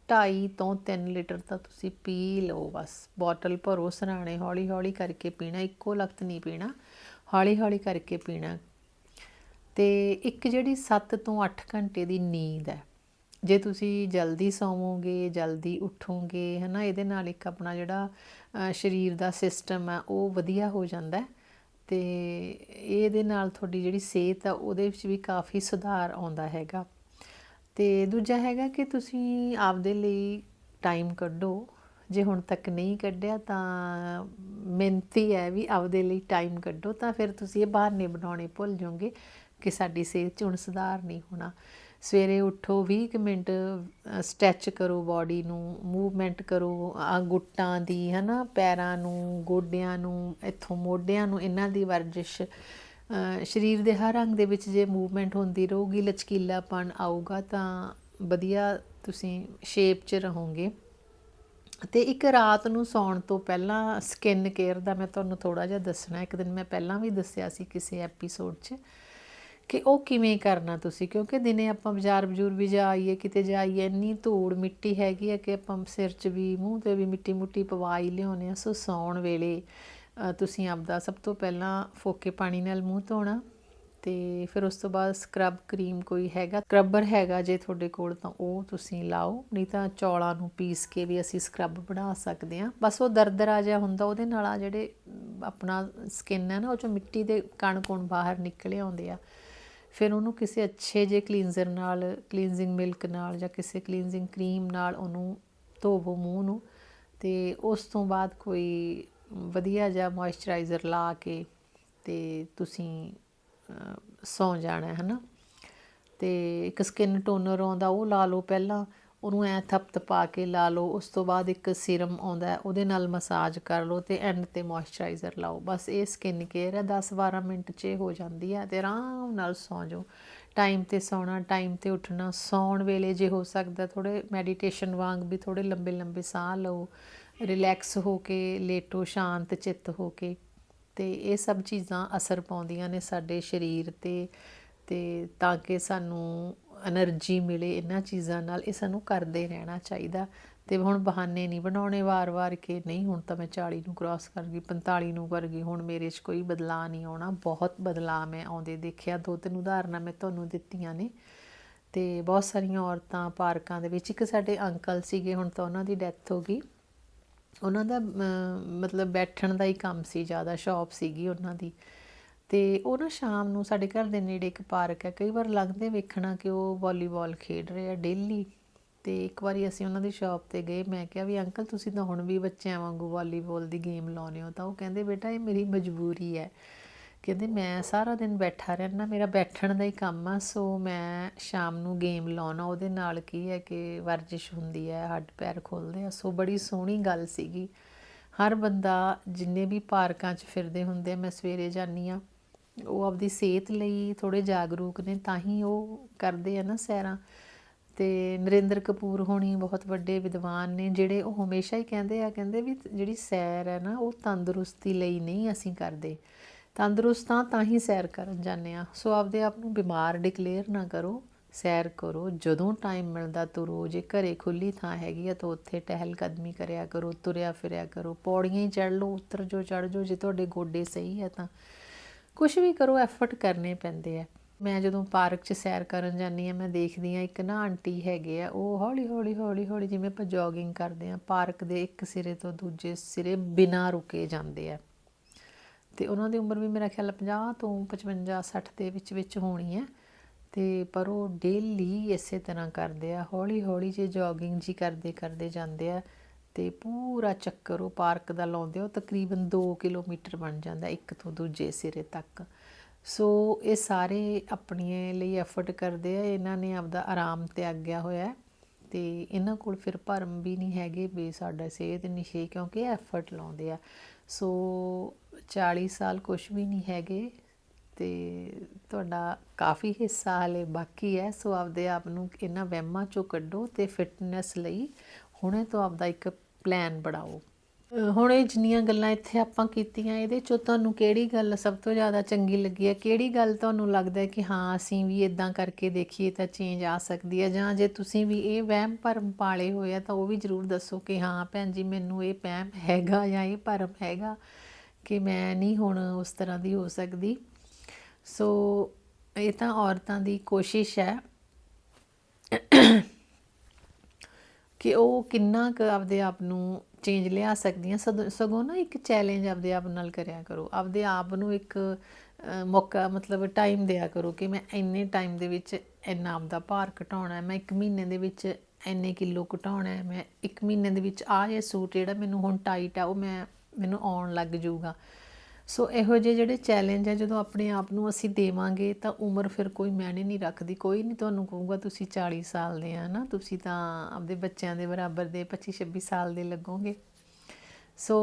2.5 ਤੋਂ 3 ਲੀਟਰ ਤਾਂ ਤੁਸੀਂ ਪੀ ਲਓ ਬਸ। ਬੋਟਲ ਭਰੋ ਸਰਾਣੇ ਹੌਲੀ ਹੌਲੀ ਕਰਕੇ ਪੀਣਾ। ਇੱਕੋ ਲਖਤ ਨਹੀਂ ਪੀਣਾ। ਹੌਲੀ ਹੌਲੀ ਕਰਕੇ ਪੀਣਾ। ਤੇ ਇੱਕ ਜਿਹੜੀ 7 ਤੋਂ 8 ਘੰਟੇ ਦੀ ਨੀਂਦ ਹੈ। ਜੇ ਤੁਸੀਂ ਜਲਦੀ ਸੌਵੋਗੇ, ਜਲਦੀ ਉੱਠੋਗੇ, ਹਨਾ, ਇਹਦੇ ਨਾਲ ਇੱਕ ਆਪਣਾ ਜਿਹੜਾ ਸਰੀਰ ਦਾ ਸਿਸਟਮ ਆ, ਉਹ ਵਧੀਆ ਹੋ ਜਾਂਦਾ ਹੈ ਤੇ ਇਹਦੇ ਨਾਲ ਤੁਹਾਡੀ ਜਿਹੜੀ ਸਿਹਤ ਆ, ਉਹਦੇ ਵਿੱਚ ਵੀ ਕਾਫੀ ਸੁਧਾਰ ਆਉਂਦਾ ਹੈਗਾ। ਤੇ ਦੂਜਾ ਹੈਗਾ ਕਿ ਤੁਸੀਂ ਆਪਦੇ ਲਈ ਟਾਈਮ ਕੱਢੋ। ਜੇ ਹੁਣ ਤੱਕ ਨਹੀਂ ਕੱਢਿਆ ਤਾਂ ਮਿਹਨਤੀ ਹੈ ਵੀ ਆਪਦੇ ਲਈ ਟਾਈਮ ਕੱਢੋ, ਤਾਂ ਫਿਰ ਤੁਸੀਂ ਇਹ ਬਹਾਨੇ ਬਣਾਉਣੇ ਭੁੱਲ ਜਾਓਗੇ ਕਿ ਸਾਡੀ ਸਿਹਤ 'ਚ ਹੁਣ ਸੁਧਾਰ ਨਹੀਂ ਹੋਣਾ। ਸਵੇਰੇ ਉੱਠੋ 20 ਕੁ ਮਿੰਟ ਸਟੈਚ ਕਰੋ ਬਾਡੀ ਨੂੰ ਮੂਵਮੈਂਟ ਕਰੋ ਆ ਗੁੱਟਾਂ ਦੀ, ਹਨਾ, ਪੈਰਾਂ ਨੂੰ, ਗੋਡਿਆਂ ਨੂੰ, ਇੱਥੋਂ ਮੋਢਿਆਂ ਨੂੰ, ਇਹਨਾਂ ਦੀ ਵਰਜਿਸ਼ ਸਰੀਰ ਦੇ ਹਰ ਅੰਗ ਦੇ ਵਿੱਚ ਜੇ ਮੂਵਮੈਂਟ ਹੁੰਦੀ ਰਹੂਗੀ, ਲਚਕੀਲਾਪਣ ਆਊਗਾ, ਤਾਂ ਵਧੀਆ ਤੁਸੀਂ ਸ਼ੇਪ 'ਚ ਰਹੋਗੇ। ਤੇ ਇੱਕ ਰਾਤ ਨੂੰ ਸੌਣ ਤੋਂ ਪਹਿਲਾਂ ਸਕਿਨ ਕੇਅਰ ਦਾ ਮੈਂ ਤੁਹਾਨੂੰ ਥੋੜਾ ਜਿਹਾ ਦੱਸਣਾ, ਇੱਕ ਦਿਨ ਮੈਂ ਪਹਿਲਾਂ ਵੀ ਦੱਸਿਆ ਸੀ ਕਿਸੇ ਐਪੀਸੋਡ 'ਚ ਕਿ ਉਹ ਕਿਵੇਂ ਕਰਨਾ ਤੁਸੀਂ? ਕਿਉਂਕਿ ਦਿਨੇ ਆਪਾਂ ਬਾਜ਼ਾਰ ਬਜੂਰ ਵੀ ਜਾਈਏ, ਕਿਤੇ ਜਾਈਏ, ਇੰਨੀ ਧੂੜ ਮਿੱਟੀ ਹੈਗੀ ਹੈ ਕਿ ਆਪਾਂ ਸਿਰ 'ਚ ਵੀ, ਮੂੰਹ ਤੇ ਵੀ ਮਿੱਟੀ ਮੁੱਟੀ ਪਵਾਈ ਹੀ ਲਿਆਉਂਦੇ ਆ ਸੋ ਸੌਣ ਵੇਲੇ ਤੁਸੀਂ ਆਪਦਾ ਸਭ ਤੋਂ ਪਹਿਲਾਂ ਫੋਕੇ ਪਾਣੀ ਨਾਲ ਮੂੰਹ ਧੋਣਾ ਤੇ ਫਿਰ ਉਸ ਤੋਂ ਬਾਅਦ ਸਕਰਬ ਕਰੀਮ ਕੋਈ ਹੈਗਾ ਸਕਰਬਰ ਹੈਗਾ ਜੇ ਤੁਹਾਡੇ ਕੋਲ, ਤਾਂ ਉਹ ਤੁਸੀਂ ਲਾਓ। ਨਹੀਂ ਤਾਂ ਚੌਲਾਂ ਨੂੰ ਪੀਸ ਕੇ ਵੀ ਅਸੀਂ ਸਕਰਬ ਬਣਾ ਸਕਦੇ ਹਾਂ। ਬਸ ਉਹ ਦਰਦਰਾ ਜਿਹਾ ਹੁੰਦਾ, ਉਹਦੇ ਨਾਲ ਆ ਜਿਹੜੇ ਆਪਣਾ ਸਕਿਨ ਹੈ ਨਾ, ਉਹ ਚੋਂ ਮਿੱਟੀ ਦੇ ਕਣ ਕੁਣ ਬਾਹਰ ਨਿਕਲੇ ਆਉਂਦੇ ਆ। ਫਿਰ ਉਹਨੂੰ ਕਿਸੇ ਅੱਛੇ ਜੇ ਕਲੀਨਜ਼ਰ ਨਾਲ ਕਲੀਨਜ਼ਿੰਗ ਮਿਲਕ ਨਾਲ ਜਾਂ ਕਿਸੇ ਕਲੀਨਜ਼ਿੰਗ ਕਰੀਮ ਨਾਲ ਉਹਨੂੰ ਧੋਵੋ ਮੂੰਹ ਨੂੰ ਤੇ ਉਸ ਤੋਂ ਬਾਅਦ ਕੋਈ ਵਧੀਆ ਜਿਹਾ ਮੋਇਸਚਰਾਈਜ਼ਰ ਲਾ ਕੇ ਤੇ ਤੁਸੀਂ ਅਹ, ਸੌਂ ਜਾਣਾ ਹੈ ਨਾ। ਤੇ ਇੱਕ ਸਕਿਨ ਟੋਨਰ ਆਉਂਦਾ ਉਹ ਲਾ ਲਓ ਪਹਿਲਾਂ। ਉਹਨੂੰ ਐ ਥਪਥਪਾ ਕੇ ਲਾ ਲਓ, ਉਸ ਤੋਂ ਬਾਅਦ ਇੱਕ ਸੀਰਮ ਆਉਂਦਾ ਉਹਦੇ ਨਾਲ ਮਸਾਜ ਕਰ ਲਓ ਤੇ ਐਂਡ ਤੇ ਮੋਇਸਚਰਾਈਜ਼ਰ ਲਾਓ। ਬਸ ਇਹ ਸਕਿਨ ਕੇਅਰ ਹੈ 10-12 ਮਿੰਟ 'ਚ ਇਹ ਹੋ ਜਾਂਦੀ ਹੈ ਤੇ ਆਰਾਮ ਨਾਲ ਸੌਂ ਜਾਓ। ਟਾਈਮ ਤੇ ਸੌਣਾ ਟਾਈਮ ਤੇ ਉੱਠਣਾ, ਸੌਣ ਵੇਲੇ ਜੇ ਹੋ ਸਕਦਾ ਥੋੜੇ ਮੈਡੀਟੇਸ਼ਨ ਵਾਂਗ ਵੀ ਥੋੜੇ ਲੰਬੇ ਲੰਬੇ ਸਾਹ ਲਓ ਰਿਲੈਕਸ ਹੋ ਕੇ, ਲੇਟੋ, ਸ਼ਾਂਤ, ਚਿੱਤ ਹੋ ਕੇ ਤੇ ਇਹ ਸਭ ਚੀਜ਼ਾਂ ਅਸਰ ਪਾਉਂਦੀਆਂ ਨੇ ਸਾਡੇ ਸਰੀਰ ਤੇ ਤੇ ਤਾਂ ਕਿ ਸਾਨੂੰ એનર્ਜੀ ਮਿਲੇ, ਇਹਨਾਂ ਚੀਜ਼ਾਂ ਨਾਲ ਇਹ ਸਾਨੂੰ ਕਰਦੇ ਰਹਿਣਾ ਚਾਹੀਦਾ। ਤੇ ਹੁਣ ਬਹਾਨੇ ਨਹੀਂ ਬਣਾਉਣੇ ਵਾਰ-ਵਾਰ ਕਿ ਨਹੀਂ, ਹੁਣ ਤਾਂ ਮੈਂ 40 ਨੂੰ ਕ੍ਰਾਸ ਕਰ ਗਈ 45 ਨੂੰ ਕਰ ਗਈ, ਹੁਣ ਮੇਰੇ 'ਚ ਕੋਈ ਬਦਲਾਅ ਨਹੀਂ ਆਉਣਾ। ਬਹੁਤ ਬਦਲਾਅ ਮੈਂ ਆਉਂਦੇ ਦੇਖਿਆ, ਦੋ ਤਿੰਨ ਉਦਾਹਰਨਾਂ ਮੈਂ ਤੁਹਾਨੂੰ ਦਿੱਤੀਆਂ ਨੇ। ਤੇ ਬਹੁਤ ਸਾਰੀਆਂ ਔਰਤਾਂ ਪਾਰਕਾਂ ਦੇ ਵਿੱਚ, ਇੱਕ ਸਾਡੇ ਅੰਕਲ ਸੀਗੇ, ਹੁਣ ਤਾਂ ਉਹਨਾਂ ਦੀ ਡੈਥ ਹੋ ਗਈ। ਉਹਨਾਂ ਦਾ ਮਤਲਬ ਬੈਠਣ ਦਾ ਹੀ ਕੰਮ ਸੀ, ਜ਼ਿਆਦਾ ਸ਼ੌਪ ਸੀਗੀ ਉਹਨਾਂ ਦੀ। ਤੇ ਉਹ ਨਾ ਸ਼ਾਮ ਨੂੰ ਸਾਡੇ ਘਰ ਦੇ ਨੇੜੇ ਇੱਕ ਪਾਰਕ ਹੈ। ਕਈ ਵਾਰ ਲੰਘਦੇ ਵੇਖਣਾ ਕਿ ਉਹ ਵਾਲੀਬਾਲ ਖੇਡ ਰਹੇ ਆ ਡੇਲੀ। ਤੇ ਇੱਕ ਵਾਰੀ ਅਸੀਂ ਉਹਨਾਂ ਦੀ ਸ਼ਾਪ ਤੇ ਗਏ। ਮੈਂ ਕਿਹਾ ਵੀ, ਅੰਕਲ, ਤੁਸੀਂ ਤਾਂ ਹੁਣ ਵੀ ਬੱਚਿਆਂ ਵਾਂਗੂ ਵਾਲੀਬਾਲ ਦੀ ਗੇਮ ਲਾਉਂਦੇ ਹੋ। ਤਾਂ ਉਹ ਕਹਿੰਦੇ, ਬੇਟਾ, ਇਹ ਮੇਰੀ ਮਜਬੂਰੀ ਹੈ। ਕਹਿੰਦੇ, ਮੈਂ ਸਾਰਾ ਦਿਨ ਬੈਠਾ ਰਹਿਣਾ ਮੇਰਾ ਬੈਠਣ ਦਾ ਹੀ ਕੰਮ ਆ। ਸੋ ਮੈਂ ਸ਼ਾਮ ਨੂੰ ਗੇਮ ਲਾਉਣਾ। ਉਹਦੇ ਨਾਲ ਕੀ ਹੈ ਕਿ ਵਰਜਿਸ਼ ਹੁੰਦੀ ਹੈ, ਹੱਡ ਪੈਰ ਖੁੱਲਦੇ ਆ। ਸੋ ਬੜੀ ਸੋਹਣੀ ਗੱਲ ਸੀਗੀ। ਹਰ ਬੰਦਾ ਜਿੰਨੇ ਵੀ ਪਾਰਕਾਂ 'ਚ ਫਿਰਦੇ ਹੁੰਦੇ ਆ, ਮੈਂ ਸਵੇਰੇ ਜਾਂਦੀ ਆ ਉਹ ਆਪਦੀ ਸਿਹਤ ਲਈ ਥੋੜੇ ਜਾਗਰੂਕ ਨੇ, ਤਾਂ ਹੀ ਉਹ ਕਰਦੇ ਆ ਨਾ ਸੈਰਾਂ। ਤੇ ਨਰਿੰਦਰ ਕਪੂਰ ਹੋਣੀ ਬਹੁਤ ਵੱਡੇ ਵਿਦਵਾਨ ਨੇ, ਜਿਹੜੇ ਉਹ ਹਮੇਸ਼ਾ ਹੀ ਕਹਿੰਦੇ ਆ, ਕਹਿੰਦੇ ਵੀ ਜਿਹੜੀ ਸੈਰ ਹੈ ਨਾ, ਉਹ ਤੰਦਰੁਸਤੀ ਲਈ ਨਹੀਂ ਅਸੀਂ ਕਰਦੇ। ਤੰਦਰੁਸਤ ਤਾਂ ਤਾਂ ਹੀ ਸੈਰ ਕਰਨ ਜਾਂਦੇ ਆ ਸੋ ਆਪਦੇ ਆਪ ਨੂੰ ਬਿਮਾਰ ਡਿਕਲੇਅਰ ਨਾ ਕਰੋ, ਸੈਰ ਕਰੋ। ਜਦੋਂ ਟਾਈਮ ਮਿਲਦਾ, ਤੁਰੋ। ਜੇ ਘਰੇ ਖੁੱਲੀ ਥਾਂ ਹੈਗੀ ਆ, ਤਾਂ ਉੱਥੇ ਟਹਿਲ ਕਦਮੀ ਕਰਿਆ ਕਰੋ, ਤੁਰਿਆ ਫਿਰਿਆ ਕਰੋ। ਪੌੜੀਆਂ ਹੀ ਚੜ੍ਹ ਲਓ, ਉੱਤਰ ਜੋ ਚੜ੍ਹ ਜੋ, ਜੇ ਤੁਹਾਡੇ ਗੋਡੇ ਸਹੀ ਹੈ ਤਾਂ। ਕੁਝ ਵੀ ਕਰੋ ਐਫਰਟ ਕਰਨੇ ਪੈਂਦੇ ਆ। ਮੈਂ ਜਦੋਂ ਪਾਰਕ 'ਚ ਸੈਰ ਕਰਨ ਜਾਂਦੀ ਆ ਮੈਂ ਦੇਖਦੀ ਆ ਇੱਕ ਨਾ ਆਂਟੀ ਹੈਗੇ ਆ, ਉਹ ਹੌਲੀ ਹੌਲੀ ਹੌਲੀ ਹੌਲੀ ਜਿਵੇਂ ਆਪਾਂ ਜੋਗਿੰਗ ਕਰਦੇ ਆ ਪਾਰਕ ਦੇ ਇੱਕ ਸਿਰੇ ਤੋਂ ਦੂਜੇ ਸਿਰੇ ਬਿਨਾਂ ਰੁਕੇ ਜਾਂਦੇ ਆ। ਤੇ ਉਹਨਾਂ ਦੀ ਉਮਰ ਵੀ ਮੇਰਾ ਖਿਆਲ 50 ਤੋਂ 55 60 ਦੇ ਵਿੱਚ ਵਿੱਚ ਹੋਣੀ ਹੈ। ਤੇ ਪਰ ਉਹ ਡੇਲੀ ਇਸੇ ਤਰ੍ਹਾਂ ਕਰਦੇ ਆ, ਹੌਲੀ ਹੌਲੀ ਜੇ ਜੋਗਿੰਗ ਜੀ ਕਰਦੇ ਕਰਦੇ ਜਾਂਦੇ ਆ ਤੇ ਪੂਰਾ ਚੱਕਰ ਉਹ ਪਾਰਕ ਦਾ ਲਾਉਂਦੇ ਹੋ ਤਕਰੀਬਨ 2 ਕਿਲੋਮੀਟਰ ਬਣ ਜਾਂਦਾ ਇੱਕ ਤੋਂ ਦੂਜੇ ਸਿਰੇ ਤੱਕ। ਸੋ ਇਹ ਸਾਰੇ ਆਪਣੇ ਲਈ ਐਫਰਟ ਕਰਦੇ ਆ, ਇਹਨਾਂ ਨੇ ਆਪਦਾ ਆਰਾਮ ਤਿਆਗਿਆ ਹੋਇਆ ਹੈ ਤੇ ਇਹਨਾਂ ਕੋਲ ਫਿਰ ਭਰਮ ਵੀ ਨਹੀਂ ਹੈਗੇ ਵੀ ਸਾਡਾ ਸਿਹਤ ਨਹੀਂ ਹੈ ਕਿਉਂਕਿ ਐਫਰਟ ਲਾਉਂਦੇ ਆ। ਸੋ 40 ਸਾਲ ਕੁਝ ਵੀ ਨਹੀਂ ਹੈਗੇ ਤੇ ਤੁਹਾਡਾ ਕਾਫੀ ਹਿੱਸਾ ਹਲੇ ਬਾਕੀ ਹੈ, ਸੋ ਆਪਦੇ ਆਪ ਨੂੰ ਇਹਨਾਂ ਵਹਿਮਾਂ ਚੋਂ ਕੱਢੋ ਤੇ ਫਿਟਨੈਸ ਲਈ ਹੁਣੇ ਤੋਂ ਆਪਦਾ ਇੱਕ ਪਲਾਨ ਬਣਾਓ। ਹੁਣ ਇਹ ਜਿੰਨੀਆਂ ਗੱਲਾਂ ਇੱਥੇ ਆਪਾਂ ਕੀਤੀਆਂ, ਇਹਦੇ ਚੋਂ ਤੁਹਾਨੂੰ ਕਿਹੜੀ ਗੱਲ ਸਭ ਤੋਂ ਜ਼ਿਆਦਾ ਚੰਗੀ ਲੱਗੀ ਹੈ? ਕਿਹੜੀ ਗੱਲ ਤੁਹਾਨੂੰ ਲੱਗਦਾ ਹੈ ਕਿ ਹਾਂ, ਅਸੀਂ ਵੀ ਇਦਾਂ ਕਰਕੇ ਦੇਖੀਏ ਤਾਂ ਚੇਂਜ ਆ ਸਕਦੀ ਹੈ? ਜਾਂ ਜੇ ਤੁਸੀਂ ਵੀ ਇਹ ਵਹਿਮ ਭਰਮ ਪਾਲੇ ਹੋਏ ਆ, ਤਾਂ ਉਹ ਵੀ ਜ਼ਰੂਰ ਦੱਸੋ ਕਿ ਹਾਂ, ਭੈਣ ਜੀ, ਮੈਨੂੰ ਇਹ ਵਹਿਮ ਹੈਗਾ ਜਾਂ ਇਹ ਭਰਮ ਹੈਗਾ ਕਿ ਮੈਂ ਨਹੀਂ ਹੁਣ ਉਸ ਤਰ੍ਹਾਂ ਦੀ ਹੋ ਸਕਦੀ। ਸੋ ਇਹ ਤਾਂ ਔਰਤਾਂ ਦੀ ਕੋਸ਼ਿਸ਼ ਹੈ। ਕਿ ਉਹ ਕਿੰਨਾ ਕੁ ਆਪਦੇ ਆਪ ਨੂੰ ਚੇਂਜ ਲਿਆ ਸਕਦੀਆਂ। ਸਦ- ਸਗੋਂ ਨਾ ਇੱਕ ਚੈਲੰਜ ਆਪਦੇ ਆਪ ਨਾਲ ਕਰਿਆ ਕਰੋ। ਆਪਦੇ ਆਪ ਨੂੰ ਇੱਕ ਮੌਕਾ, ਮਤਲਬ ਟਾਈਮ ਦਿਆ ਕਰੋ ਕਿ ਮੈਂ ਇੰਨੇ ਟਾਈਮ ਦੇ ਵਿੱਚ ਇੰਨਾ ਆਪਦਾ ਭਾਰ ਘਟਾਉਣਾ ਹੈ, ਮੈਂ ਇੱਕ ਮਹੀਨੇ ਦੇ ਵਿੱਚ ਇੰਨੇ ਕਿਲੋ ਘਟਾਉਣਾ ਹੈ, ਮੈਂ ਇੱਕ ਮਹੀਨੇ ਦੇ ਵਿੱਚ ਆਹ ਇਹ ਸੂਟ ਜਿਹੜਾ ਮੈਨੂੰ ਹੁਣ ਟਾਈਟ ਆ, ਉਹ ਮੈਂ, ਮੈਨੂੰ ਆਉਣ ਲੱਗ ਜਾਊਗਾ। ਸੋ ਇਹੋ ਜਿਹੇ ਜਿਹੜੇ ਚੈਲੰਜ ਹੈ ਜਦੋਂ ਆਪਣੇ ਆਪ ਨੂੰ ਅਸੀਂ ਦੇਵਾਂਗੇ, ਤਾਂ ਉਮਰ ਫਿਰ ਕੋਈ ਮਾਇਨੇ ਨਹੀਂ ਰੱਖਦੀ। ਕੋਈ ਨਹੀਂ ਤੁਹਾਨੂੰ ਕਹੂਗਾ, ਤੁਸੀਂ 40 ਸਾਲ ਦੇ ਆ ਨਾ? ਤੁਸੀਂ ਤਾਂ ਆਪਦੇ ਬੱਚਿਆਂ ਦੇ ਬਰਾਬਰ ਦੇ 25 26 ਸਾਲ ਦੇ ਲੱਗੋਗੇ। ਸੋ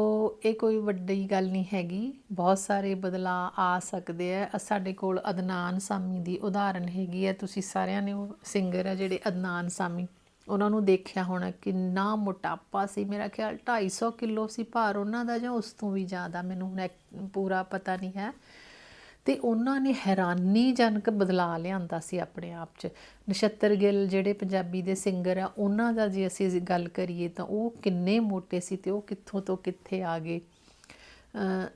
ਇਹ ਕੋਈ ਵੱਡੀ ਗੱਲ ਨਹੀਂ ਹੈਗੀ। ਬਹੁਤ ਸਾਰੇ ਬਦਲਾਅ ਆ ਸਕਦੇ ਆ। ਸਾਡੇ ਕੋਲ ਅਦਨਾਨ ਸਾਮੀ ਦੀ ਉਦਾਹਰਨ ਹੈਗੀ ਹੈ ਤੁਸੀਂ ਸਾਰਿਆਂ ਨੇ ਉਹ ਸਿੰਗਰ ਆ ਜਿਹੜੇ ਅਦਨਾਨ ਸਾਮੀ। ਉਹਨਾਂ ਨੂੰ ਦੇਖਿਆ ਹੋਣਾ ਕਿੰਨਾ ਮੋਟਾਪਾ ਸੀ। ਮੇਰਾ ਖਿਆਲ 250 ਕਿਲੋ ਸੀ ਭਾਰ ਉਹਨਾਂ ਦਾ ਜਾਂ ਉਸ ਤੋਂ ਵੀ ਜ਼ਿਆਦਾ, ਮੈਨੂੰ ਹੁਣ ਐਕ- ਪੂਰਾ ਪਤਾ ਨਹੀਂ ਹੈ। ਤੇ ਉਹਨਾਂ ਨੇ ਹੈਰਾਨੀਜਨਕ ਬਦਲਾਅ ਲਿਆਂਦਾ ਸੀ ਆਪਣੇ ਆਪ 'ਚ। ਨਛੱਤਰ ਗਿੱਲ ਜਿਹੜੇ ਪੰਜਾਬੀ ਦੇ ਸਿੰਗਰ ਆ, ਉਹਨਾਂ ਦਾ ਜੇ ਅਸੀਂ ਗੱਲ ਕਰੀਏ ਤਾਂ ਉਹ ਕਿੰਨੇ ਮੋਟੇ ਸੀ ਤੇ ਉਹ ਕਿੱਥੋਂ ਤੋਂ ਕਿੱਥੇ ਆ ਗਏ।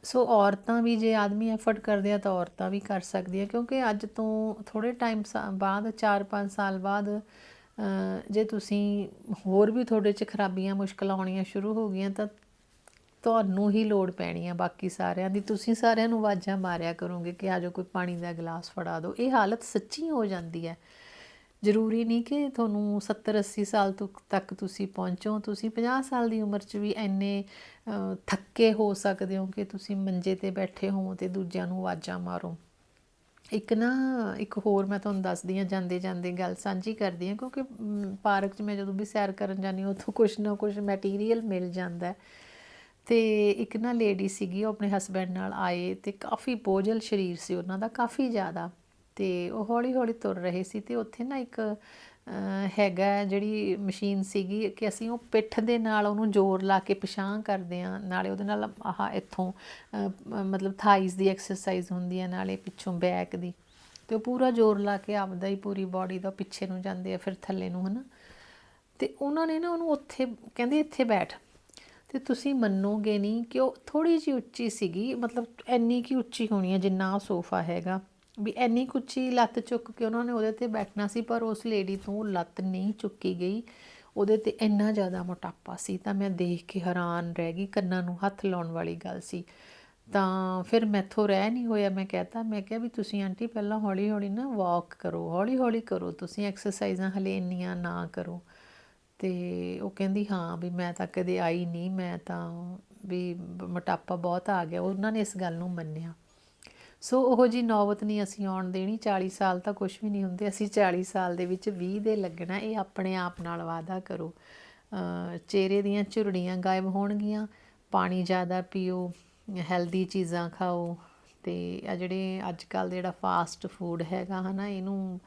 ਸੋ ਔਰਤਾਂ ਵੀ ਜੇ ਆਦਮੀ ਐਫਰਟ ਕਰਦੇ ਆ ਤਾਂ ਔਰਤਾਂ ਵੀ ਕਰ ਸਕਦੀਆਂ, ਕਿਉਂਕਿ ਅੱਜ ਤੋਂ ਥੋੜੇ ਟਾਈਮ ਬਾਅਦ 4-5 ਸਾਲ ਬਾਅਦ ਜੇ ਤੁਸੀਂ ਹੋਰ ਵੀ ਤੁਹਾਡੇ 'ਚ ਖਰਾਬੀਆਂ, ਮੁਸ਼ਕਲਾਂ ਆਉਣੀਆਂ ਸ਼ੁਰੂ ਹੋ ਗਈਆਂ, ਤਾਂ ਤੁਹਾਨੂੰ ਹੀ ਲੋੜ ਪੈਣੀ ਆ ਬਾਕੀ ਸਾਰਿਆਂ ਦੀ। ਤੁਸੀਂ ਸਾਰਿਆਂ ਨੂੰ ਆਵਾਜ਼ਾਂ ਮਾਰਿਆ ਕਰੋਗੇ ਕਿ ਆਜੋ ਕੋਈ ਪਾਣੀ ਦਾ ਗਲਾਸ ਫੜਾ ਦਿਓ। ਇਹ ਹਾਲਤ ਸੱਚੀ ਹੋ ਜਾਂਦੀ ਹੈ। ਜ਼ਰੂਰੀ ਨਹੀਂ ਕਿ ਤੁਹਾਨੂੰ 70 80 ਸਾਲ ਤੱਕ ਤੱਕ ਤੁਸੀਂ ਪਹੁੰਚੋ। ਤੁਸੀਂ 50 ਸਾਲ ਦੀ ਉਮਰ 'ਚ ਵੀ ਇੰਨੇ ਥੱਕੇ ਹੋ ਸਕਦੇ ਹੋ ਕਿ ਤੁਸੀਂ ਮੰਜੇ ਤੇ ਬੈਠੇ ਹੋ ਤੇ ਦੂਜਿਆਂ ਨੂੰ ਆਵਾਜ਼ਾਂ ਮਾਰੋ। ਇੱਕ ਨਾ, ਇੱਕ ਹੋਰ ਮੈਂ ਤੁਹਾਨੂੰ ਦੱਸਦੀ ਹਾਂ, ਜਾਂਦੇ ਜਾਂਦੇ ਗੱਲ ਸਾਂਝੀ ਕਰਦੀ ਹਾਂ, ਕਿਉਂਕਿ ਪਾਰਕ 'ਚ ਮੈਂ ਜਦੋਂ ਵੀ ਸੈਰ ਕਰਨ ਜਾਂਦੀ ਹਾਂ ਉੱਥੋਂ ਕੁਛ ਨਾ ਕੁਛ ਮਟੀਰੀਅਲ ਮਿਲ ਜਾਂਦਾ ਹੈ। ਤੇ ਇੱਕ ਨਾ ਲੇਡੀ ਸੀਗੀ, ਉਹ ਆਪਣੇ ਹਸਬੈਂਡ ਨਾਲ ਆਏ ਤੇ ਕਾਫੀ ਬੋਝਲ ਸਰੀਰ ਸੀ ਉਹਨਾਂ ਦਾ, ਕਾਫੀ ਜ਼ਿਆਦਾ। ਤੇ ਉਹ ਹੌਲੀ ਹੌਲੀ ਤੁਰ ਰਹੇ ਸੀ ਤੇ ਉੱਥੇ ਨਾ ਇੱਕ ਹੈਗਾ ਜਿਹੜੀ ਮਸ਼ੀਨ ਸੀਗੀ ਕਿ ਅਸੀਂ ਉਹ ਪਿੱਠ ਦੇ ਨਾਲ ਉਹਨੂੰ ਜ਼ੋਰ ਲਾ ਕੇ ਪਿਛਾਂਹ ਕਰਦੇ ਆ ਨਾਲੇ ਉਹਦੇ ਨਾਲ ਆਹ ਇੱਥੋਂ ਮਤਲਬ ਥਾਈਜ਼ ਦੀ ਐਕਸਰਸਾਈਜ਼ ਹੁੰਦੀ ਹੈ, ਨਾਲੇ ਪਿੱਛੋਂ ਬੈਕ ਦੀ। ਤੇ ਉਹ ਪੂਰਾ ਜ਼ੋਰ ਲਾ ਕੇ ਆਪਦਾ ਹੀ ਪੂਰੀ ਬਾਡੀ ਦਾ ਪਿੱਛੇ ਨੂੰ ਜਾਂਦੇ ਆ, ਫਿਰ ਥੱਲੇ ਨੂੰ, ਹਨਾ। ਤੇ ਉਹਨਾਂ ਨੇ ਨਾ ਉਹਨੂੰ ਉੱਥੇ, ਕਹਿੰਦੇ ਇੱਥੇ ਬੈਠ। ਤੇ ਤੁਸੀਂ ਮੰਨੋਗੇ ਨਹੀਂ ਕਿ ਉਹ ਥੋੜੀ ਜਿਹੀ ਉੱਚੀ ਸੀਗੀ, ਮਤਲਬ ਇੰਨੀ ਕੀ ਉੱਚੀ ਹੋਣੀ ਹੈ ਜਿੰਨਾ ਉਹ ਸੋਫਾ ਹੈਗਾ। ਵੀ ਇੰਨੀ ਕੁ ਉੱਚੀ ਲੱਤ ਚੁੱਕ ਕੇ ਉਹਨਾਂ ਨੇ ਉਹਦੇ ਤੇ ਬੈਠਣਾ ਸੀ, ਪਰ ਉਸ ਲੇਡੀ ਤੋਂ ਲੱਤ ਨਹੀਂ ਚੁੱਕੀ ਗਈ। ਉਹਦੇ ਤੇ ਇੰਨਾ ਜ਼ਿਆਦਾ ਮੋਟਾਪਾ ਸੀ ਤਾਂ ਮੈਂ ਦੇਖ ਕੇ ਹੈਰਾਨ ਰਹਿ ਗਈ, ਕੰਨਾਂ ਨੂੰ ਹੱਥ ਲਾਉਣ ਵਾਲੀ ਗੱਲ ਸੀ। ਤਾਂ ਫਿਰ ਮੈਥੋਂ ਰਹਿ ਨਹੀਂ ਹੋਇਆ, ਮੈਂ ਕਹਤਾ, ਮੈਂ ਕਿਹਾ ਵੀ ਤੁਸੀਂ ਆਂਟੀ ਪਹਿਲਾਂ ਹੌਲੀ ਹੌਲੀ ਨਾ ਵਾਕ ਕਰੋ ਹੌਲੀ ਹੌਲੀ ਕਰੋ, ਤੁਸੀਂ ਐਕਸਰਸਾਈਜ਼ਾਂ ਹਲੇ ਇੰਨੀਆਂ ਨਾ ਕਰੋ। ਤੇ ਉਹ ਕਹਿੰਦੀ, ਹਾਂ, ਵੀ ਮੈਂ ਤਾਂ ਕਦੇ ਆਈ ਨਹੀਂ, ਮੈਂ ਤਾਂ ਵੀ ਮੋਟਾਪਾ ਬਹੁਤ ਆ ਗਿਆ। ਉਹਨਾਂ ਨੇ ਇਸ ਗੱਲ ਨੂੰ ਮੰਨਿਆ। ਸੋ ਉਹੋ ਜੀ ਨੌਬਤ ਨਹੀਂ ਅਸੀਂ ਆਉਣ ਦੇਣੀ 40 ਸਾਲ ਤਾਂ ਕੁਝ ਵੀ ਨਹੀਂ ਹੁੰਦੇ, ਅਸੀਂ 40 ਸਾਲ ਦੇ ਵਿੱਚ 20 ਦੇ ਲੱਗਣਾ, ਇਹ ਆਪਣੇ ਆਪ ਨਾਲ ਵਾਅਦਾ ਕਰੋ। ਚਿਹਰੇ ਦੀਆਂ ਝੁਰੜੀਆਂ ਗਾਇਬ ਹੋਣਗੀਆਂ, ਪਾਣੀ ਜ਼ਿਆਦਾ ਪੀਓ ਹੈਲਦੀ ਚੀਜ਼ਾਂ ਖਾਓ ਤੇ ਆ ਜਿਹੜੇ ਅੱਜ ਕੱਲ ਜਿਹੜਾ ਫਾਸਟ ਫੂਡ ਹੈਗਾ ਹਨਾ, ਇਹਨੂੰ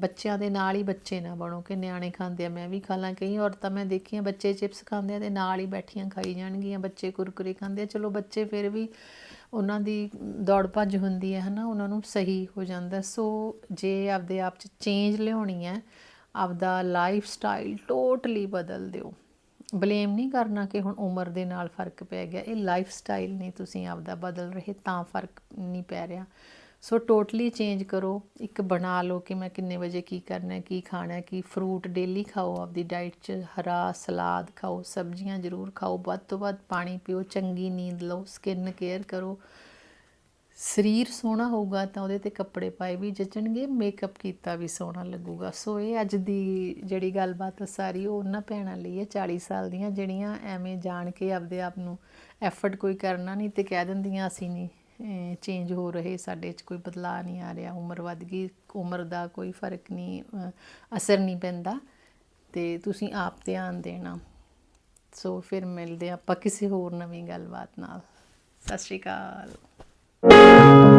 ਬੱਚਿਆਂ ਦੇ ਨਾਲ ਹੀ ਬੱਚੇ ਨਾ ਬਣੋ, ਕਿ ਨਿਆਣੇ ਖਾਂਦੇ ਆ, ਮੈਂ ਵੀ ਖਾ ਲਾਂ, ਕਈ ਔਰਤਾਂ ਮੈਂ ਦੇਖੀਆਂ ਬੱਚੇ ਚਿਪਸ ਖਾਂਦੇ ਆ ਤੇ ਨਾਲ ਹੀ ਬੈਠੀਆਂ ਖਾਈ ਜਾਣਗੀਆਂ, ਬੱਚੇ ਕੁਰਕੁਰੇ ਖਾਂਦੇ ਆ, ਚਲੋ ਬੱਚੇ ਫਿਰ ਵੀ ਉਹਨਾਂ ਦੀ ਦੌੜ ਭੱਜ ਹੁੰਦੀ ਹੈ, ਹਨਾ, ਉਹਨਾਂ ਨੂੰ ਸਹੀ ਹੋ ਜਾਂਦਾ ਸੋ ਜੇ ਆਪਦੇ ਆਪ ਚ ਚੇਂਜ ਲਿਆਉਣੀ ਹੈ, ਆਪਦਾ ਲਾਈਫ ਸਟਾਈਲ ਟੋਟਲੀ ਬਦਲ ਦਿਓ। ਬਲੇਮ ਨਹੀਂ ਕਰਨਾ ਕਿ ਹੁਣ ਉਮਰ ਦੇ ਨਾਲ ਫ਼ਰਕ ਪੈ ਗਿਆ। ਇਹ ਲਾਈਫ ਸਟਾਈਲ ਨਹੀਂ ਤੁਸੀਂ ਆਪਦਾ ਬਦਲ ਰਹੇ, ਤਾਂ ਫ਼ਰਕ ਨਹੀਂ ਪੈ ਰਿਹਾ। ਸੋ ਟੋਟਲੀ ਚੇਂਜ ਕਰੋ। ਇੱਕ ਬਣਾ ਲਓ ਕਿ ਮੈਂ ਕਿੰਨੇ ਵਜੇ ਕੀ ਕਰਨਾ ਹੈ, ਕੀ ਖਾਣਾ ਹੈ, ਕੀ ਫਰੂਟ ਡੇਲੀ ਖਾਓ, ਆਪਦੀ ਡਾਈਟ 'ਚ ਹਰਾ ਸਲਾਦ ਖਾਓ, ਸਬਜ਼ੀਆਂ ਜ਼ਰੂਰ ਖਾਓ, ਵੱਧ ਤੋਂ ਵੱਧ ਪਾਣੀ ਪੀਓ, ਚੰਗੀ ਨੀਂਦ ਲਓ ਸਕਿਨ ਕੇਅਰ ਕਰੋ। ਸਰੀਰ ਸੋਹਣਾ ਹੋਊਗਾ ਤਾਂ ਉਹਦੇ ਤੇ ਕੱਪੜੇ ਪਾਏ ਵੀ ਜਚਣਗੇ ਮੇਕਅਪ ਕੀਤਾ ਵੀ ਸੋਹਣਾ ਲੱਗੂਗਾ। ਸੋ ਇਹ ਅੱਜ ਦੀ ਜਿਹੜੀ ਗੱਲਬਾਤ ਆ ਸਾਰੀ, ਉਹ ਉਹਨਾਂ ਭੈਣਾਂ ਲਈ ਹੈ 40 ਸਾਲ ਦੀਆਂ, ਜਿਹੜੀਆਂ ਐਵੇਂ ਜਾਣ ਕੇ ਆਪਦੇ ਆਪ ਨੂੰ ਐਫਰਟ ਕੋਈ ਕਰਨਾ ਨਹੀਂ ਤੇ ਕਹਿ ਦਿੰਦੀਆਂ, ਅਸੀਂ ਨਹੀਂ। ਚੇਂਜ ਹੋ ਰਹੇ, ਸਾਡੇ 'ਚ ਕੋਈ ਬਦਲਾਅ ਨਹੀਂ ਆ ਰਿਹਾ, ਉਮਰ ਵੱਧ ਗਈ, ਉਮਰ ਦਾ ਕੋਈ ਫ਼ਰਕ ਨਹੀਂ ਅਸਰ ਨਹੀਂ ਪੈਂਦਾ ਤੇ ਤੁਸੀਂ ਆਪ ਧਿਆਨ ਦੇਣਾ। ਸੋ ਫਿਰ ਮਿਲਦੇ ਹਾਂ ਆਪਾਂ ਕਿਸੇ ਹੋਰ ਨਵੀਂ ਗੱਲਬਾਤ ਨਾਲ। ਸਤਿ ਸ਼੍ਰੀ ਅਕਾਲ।